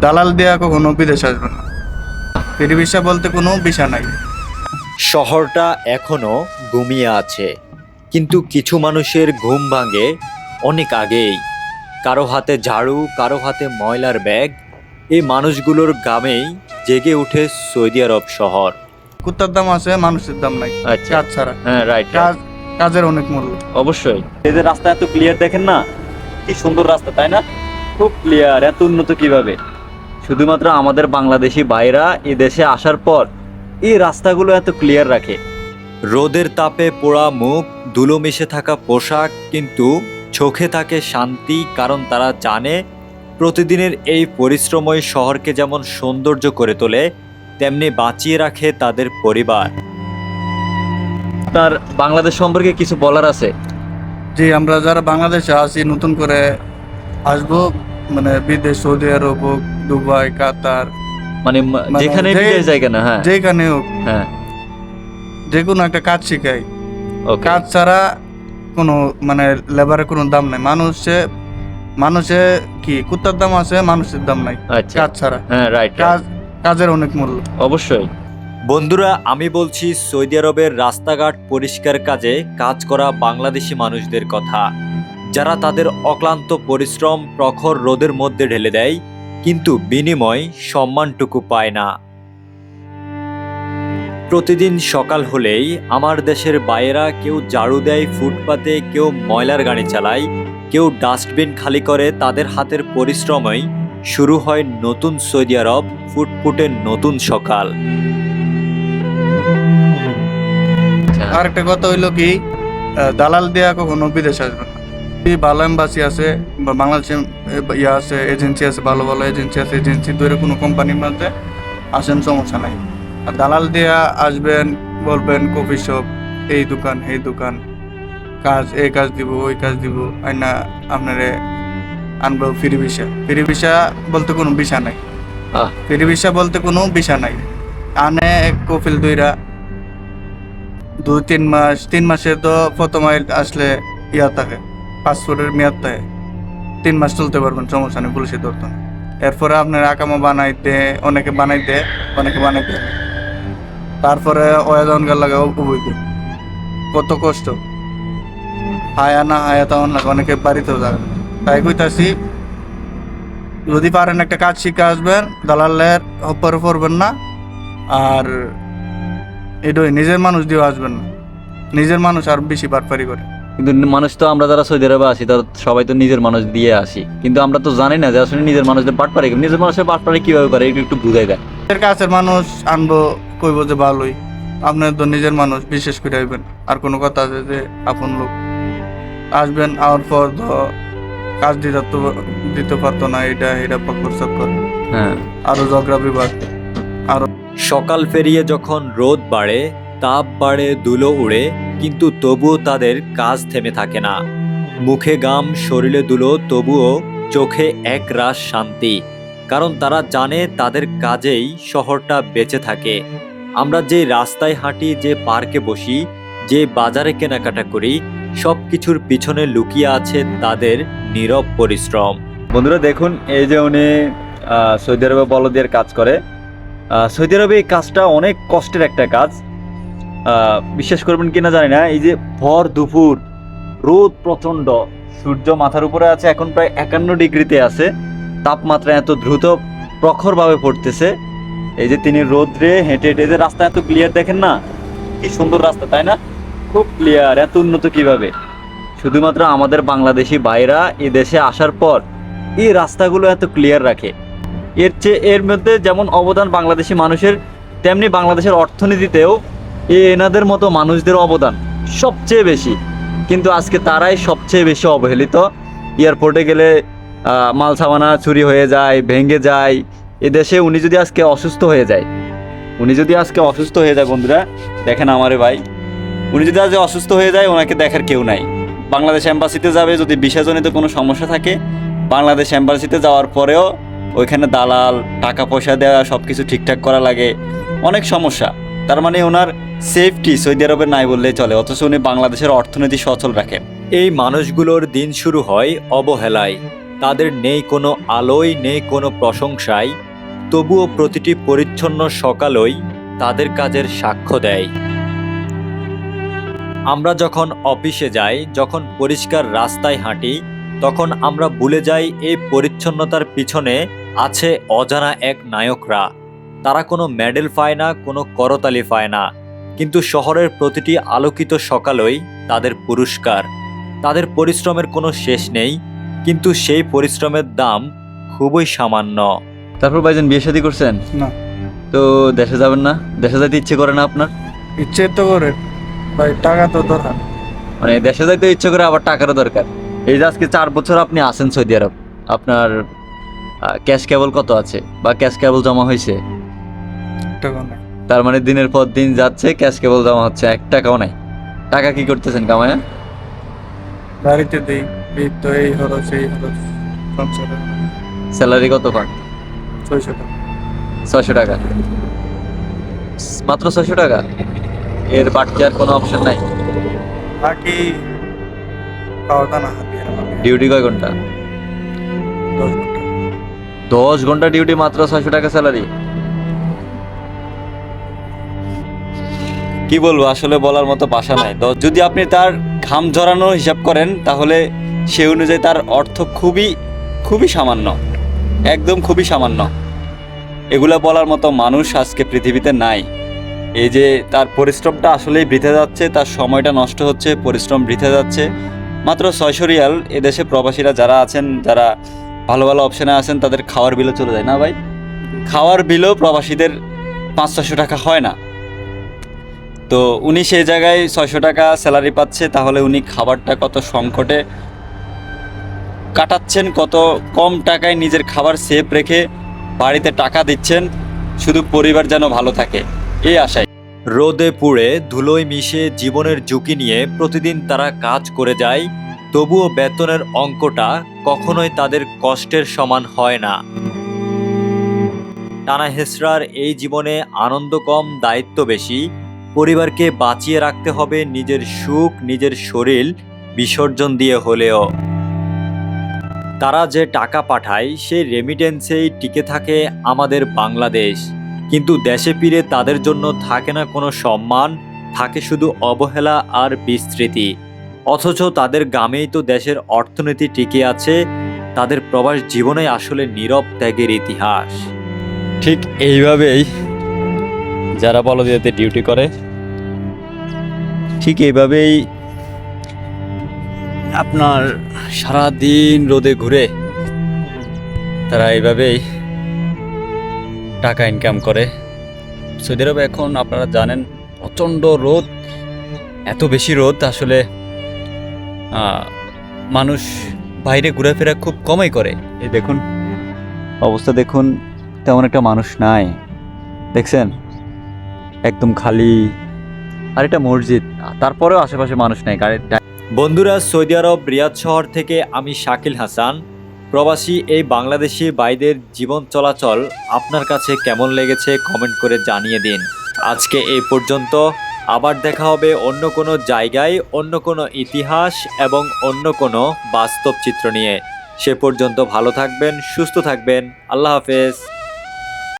দালাল দেয়া কখনো বিদেশ আসবে না। ফেরি ভিসা বলতে কোনো ভিসা নাই। শহরটা এখনও ঘুমিয়ে আছে। কিন্তু কিছু মানুষের ঘুম ভাঙে অনেক আগেই। কারও হাতে ঝাড়ু কারও হাতে ময়লার ব্যাগ। এই মানুষগুলোর গ্রামেই জেগে ওঠে সৌদি আরব শহর। কুত্তার দাম আছে মানুষের দাম নাই। আচ্ছা। কাজ ছাড়া। হ্যাঁ রাইট কাজ কাজের অনেক মূল্য। অবশ্যই। এদের রাস্তা এত ক্লিয়ার দেখেন না কি সুন্দর রাস্তা তাই না? খুব ক্লিয়ার এত উন্নত কীভাবে? শুধুমাত্র আমাদের বাংলাদেশি ভাইরা এ দেশে আসার পর এই রাস্তাগুলো এত ক্লিয়ার রাখে। রোদের তাপে পোড়া মুখ ধুলো মিশে থাকা পোশাক কিন্তু চোখে থাকে শান্তি কারণ তারা জানে প্রতিদিনের এই পরিশ্রমই শহরকে যেমন সৌন্দর্য করে তোলে তেমনি বাঁচিয়ে রাখে তাদের পরিবার। তার বাংলাদেশ সম্পর্কে কিছু বলার আছে? যে আমরা যারা বাংলাদেশে আছি নতুন করে আসব মানে বিদেশ সৌদি আরব হোক দুবাই কাতার মানে মানে যেখানে বিদেশ জায়গা না হ্যাঁ। যেখানে হোক। হ্যাঁ। যে কোনো একটা কাজ শিখাই। কাজ ছাড়া কোনো মানে লেবারের কোনো দাম নাই। মানুষে মানুষে কি কুত্তার দাম আছে মানুষের দাম নাই। আচ্ছা। কাজ ছাড়া। হ্যাঁ রাইট কাজ কাজের অনেক মূল্য। অবশ্যই। বন্ধুরা আমি বলছি সৌদি আরবের রাস্তাঘাট পরিষ্কার কাজে কাজ করা বাংলাদেশি মানুষদের কথা। যারা তাদের অক্লান্ত পরিশ্রম প্রখর রোদের মধ্যে ঢেলে দেয় কিন্তু বিনিময় সম্মানটুকু পায় না। প্রতিদিন সকাল হলেই আমার দেশের বাইরা কেউ ঝাড়ু দেয় ফুটপাতে, কেউ ময়লার গাড়ি চালায়, কেউ ডাস্টবিন খালি করে তাদের হাতের পরিশ্রমই শুরু হয় নতুন সৌদি আরব, ফুটফুটে নতুন সকাল। আর একটা কথা হইল কি দালাল দেওয়া কখনো বিদেশ আসবে ভালো এম্বাসি আছে বা বাংলাদেশে ইয়ে আছে এজেন্সি আছে ভালো ভালো এজেন্সি আছে এজেন্সি ধরে কোনো কোম্পানির মধ্যে আসেন সমস্যা নাই। আর দালাল দিয়া আসবেন বলবেন কফি শপ এই দোকান এই দোকান কাজ এই কাজ দিব ওই কাজ দিব আইনা আপনারে আনব ফ্রি ভিসা। ফ্রি ভিসা বলতে কোনো ভিসা নাই। ফ্রি ভিসা বলতে কোনো ভিসা নাই। আনে এক কফিল দুইরা। দুই তিন মাস তিন মাসে তো প্রথম আসলে ইয়া থাকে। পাসপোর্টের মেয়াদ তিন মাস চলতে পারবেন সমস্যা নেই পুলিশে ধরতেন এরপরে আপনার আকামা বানাইতে, অনেকে বানাইতে অনেকে বানাইতে না। তারপরে ওয়াজন গাল লাগে অবৈধ। কত কষ্ট। হায়া না হায়া তখন লাগে অনেকে বাড়িতেও যাবে তাই কইতাছি, যদি পারেন একটা কাজ শিখে আসবেন, দালালের হপ্পরে পড়বেন না, আর এটাই নিজের মানুষ দিয়ে আসবেন না। নিজের মানুষ আর বেশি বাটপারি করে। কিন্তু মানুষ তো আমরা যারা সৌদি আরবে আসি তারা সবাই তো নিজের মানুষ দিয়ে আসি। কিন্তু আমরা তো জানি না যে আসলে নিজের মানুষদের পাট পারে নিজের মানুষের পাট পারে কীভাবে করে একটু একটু বুঝাই দেয় এর কাছের মানুষ আনব কইব যে ভালোই। আপনার তো নিজের মানুষ বিশেষ করে আইবেন আর কোনো কথা আছে যে আপন লোক। আসবেন আওয়ার পর তো কাজ দিতে তো দিতে পারতো না এটা এটা পকর চক্কর হ্যাঁ। আরও ঝগড়া বিবাদ। সকাল ফেরিয়ে যখন রোদ বাড়ে তাপ বাড়ে ধুলো উড়ে, কিন্তু তবুও তাদের কাজ থেমে থাকে না। মুখে গাম, শরীরে ধুলো তবুও চোখে এক রাস শান্তি, কারণ তারা জানে তাদের কাজেই শহরটা বেঁচে থাকে। আমরা যে রাস্তায় হাঁটি, যে পার্কে বসি, যে বাজারে কেনাকাটা করি সব কিছুর পিছনে লুকিয়ে আছে তাদের নীরব পরিশ্রম। বন্ধুরা, দেখুন, এই যে উনি সৌদি আরবে বলদের কাজ করে। সৌদি আরবে এই কাজটা অনেক কষ্টের একটা কাজ। বিশ্বাস করবেন কিনা জানি না, এই যে ভর দুপুর, রোদ প্রচণ্ড, সূর্য মাথার উপরে আছে, এখন প্রায় একান্ন ডিগ্রিতে আছে, তাপমাত্রা এত দ্রুত প্রখরভাবে পড়তেছে, এই যে তিনি রোদ্রে হেঁটে হেঁটে যে রাস্তা এত ক্লিয়ার দেখেন না, কি সুন্দর রাস্তা, তাই না? খুব ক্লিয়ার এত উন্নত কীভাবে? শুধুমাত্র আমাদের বাংলাদেশি ভাইরা এ দেশে আসার পর এই রাস্তাগুলো এত ক্লিয়ার রাখে। এর চেয়ে, এর মধ্যে যেমন অবদান বাংলাদেশি মানুষের, তেমনি বাংলাদেশের অর্থনীতিতেও এই এনাদের মতো মানুষদের অবদান সবচেয়ে বেশি। কিন্তু আজকে তারাই সবচেয়ে বেশি অবহেলিত। এয়ারপোর্টে গেলে মাল সামানা চুরি হয়ে যায়, ভেঙে যায়। এ দেশে উনি যদি আজকে অসুস্থ হয়ে যায়, উনি যদি আজকে অসুস্থ হয়ে যায় বন্ধুরা, দেখেন আমারে ভাই, উনি যদি আজকে অসুস্থ হয়ে যায়, ওনাকে দেখার কেউ নাই। বাংলাদেশ অ্যাম্বাসিতে যাবে যদি বিষয়জনিত কোনো সমস্যা থাকে, বাংলাদেশ অ্যাম্বাসিতে যাওয়ার পরেও ওইখানে দালাল, টাকা পয়সা দেওয়া সব কিছু ঠিকঠাক করা লাগে। অনেক সমস্যা। তার মানে ওনার সেফটি সৌদি আরবে নাই বললেই চলে, অথচ উনি বাংলাদেশের অর্থনীতি সচল রাখেন এই মানুষগুলোর দিন শুরু হয় অবহেলায়। তাদের নেই কোনো আলোয়, নেই কোনো প্রশংসায়। তবুও প্রতিটি পরিচ্ছন্ন সকালই তাদের কাজের সাক্ষ্য দেয়। আমরা যখন অফিসে যাই, যখন পরিষ্কার রাস্তায় হাঁটি, তখন আমরা ভুলে যাই এই পরিচ্ছন্নতার পিছনে আছে অজানা এক নায়করা। তারা কোনো মেডেল পায় না কোনো করতালি পায় না। কিন্তু শহরের প্রতিটি আলোকিত সকালই তাদের পুরস্কার। তাদের পরিশ্রমের কোনো শেষ নেই কিন্তু সেই পরিশ্রমের দাম খুবই সামান্য। তারপর ভাইজান বিয়ে শাদী করছেন? না। তো দেশে যাবেন না? দেশে যেতে ইচ্ছে করে না আপনার? ইচ্ছে তো করে। ভাই টাকা তো দরকার। মানে দেশে যাইতে ইচ্ছে করে আবার টাকারও দরকার। এই যে আজকে চার বছর আপনি আছেন সৌদি আরব আপনার ক্যাশ কেবল কত আছে? বা ক্যাশ কেবল জমা হয়েছে? টাকা নাই। তার মানে দিনের পর দিন যাচ্ছে ক্যাশ কেবল জমা হচ্ছে এক টাকাও নাই। টাকা কি করতেছেন কামায়া? বাড়িতে দিই এই তো এই হলো সেই হলো সংসারে। স্যালারি কত পান? ছয়শো টাকা। ছয়শো টাকা। মাত্র ছয়শো টাকা? এর বাড়তি আর কোনো অপশন নাই? বাকি খাওয়া দাওয়া হাতে ডিউটি কয় ঘণ্টা? দশ ঘণ্টা। ডিউটি মাত্র ছয়শো টাকা স্যালারি? কি বলব, আসলে বলার মতো ভাষা নাই। তো যদি আপনি তার ঘাম ঝরানোর হিসাব করেন, তাহলে সে অনুযায়ী তার অর্থ খুবই খুবই সামান্য। একদম খুবই সামান্য। এগুলা বলার মতো মানুষ আজকে পৃথিবীতে নাই। এই যে তার পরিশ্রমটা আসলেই বৃথে যাচ্ছে, তার সময়টা নষ্ট হচ্ছে, পরিশ্রম বৃথে যাচ্ছে। মাত্র ছয়শো রিয়াল এদেশে প্রবাসীরা যারা আছেন, যারা ভালো ভালো অপশানে আছেন, তাদের খাওয়ার বিলও চলে যায়। না ভাই? খাওয়ার বিলও প্রবাসীদের পাঁচ ছশো টাকা হয় না। তো উনি সেই জায়গায় ছয়শো টাকা স্যালারি পাচ্ছে, তাহলে উনি খাবারটা কত সংকটে কাটাচ্ছেন, কত কম টাকায় নিজের খাবার সেভ রেখে বাড়িতে টাকা দিচ্ছেন, শুধু পরিবার যেন ভালো থাকে এই আশায়। রোদে পুড়ে ধুলোয় মিশে জীবনের ঝুঁকি নিয়ে প্রতিদিন তারা কাজ করে যায়, তবুও বেতনের অঙ্কটা কখনোই তাদের কষ্টের সমান হয় না। টানা হেসরার এই জীবনে আনন্দ কম, দায়িত্ব বেশি পরিবারকে বাঁচিয়ে রাখতে হবে নিজের সুখ, নিজের শরীর বিসর্জন দিয়ে হলেও। তারা যে টাকা পাঠায়, সেই রেমিটেন্সেই টিকে থাকে আমাদের বাংলাদেশ। কিন্তু দেশে ফিরে তাদের জন্য থাকে না কোনো সম্মান, থাকে শুধু অবহেলা আর বিস্তৃতি। অথচ তাদের গ্রামেই তো দেশের অর্থনীতি টিকে আছে, তাদের প্রবাস জীবনে আসলে নীরব ত্যাগের ইতিহাস। ঠিক এইভাবেই যারা বলদিয়াতে ডিউটি করে। ঠিক এইভাবেই আপনার সারা দিন রোদে ঘুরে তারা এইভাবেই টাকা ইনকাম করে। সৌদি আরবে এখন আপনারা জানেন, প্রচণ্ড রোদ, এত বেশি রোদ আসলে মানুষ বাইরে ঘোরাফেরা খুব কমই করে। এই দেখুন, অবস্থা দেখুন, তেমন একটা মানুষ নাই। দেখছেন? একদম খালি। আর এটা মসজিদ, তারপরেও আশেপাশে মানুষ নেই গাড়ি বন্ধুরা, সৌদি আরব, রিয়াদ শহর থেকে আমি শাকিল হাসান। প্রবাসী এই বাংলাদেশি বাইদের জীবন চলাচল আপনার কাছে কেমন লেগেছে কমেন্ট করে জানিয়ে দিন। আজকে এই পর্যন্ত, আবার দেখা হবে অন্য কোনো জায়গায়, অন্য কোনো ইতিহাস এবং অন্য কোনো বাস্তব চিত্র নিয়ে। সে পর্যন্ত ভালো থাকবেন, সুস্থ থাকবেন, আল্লাহ হাফেজ।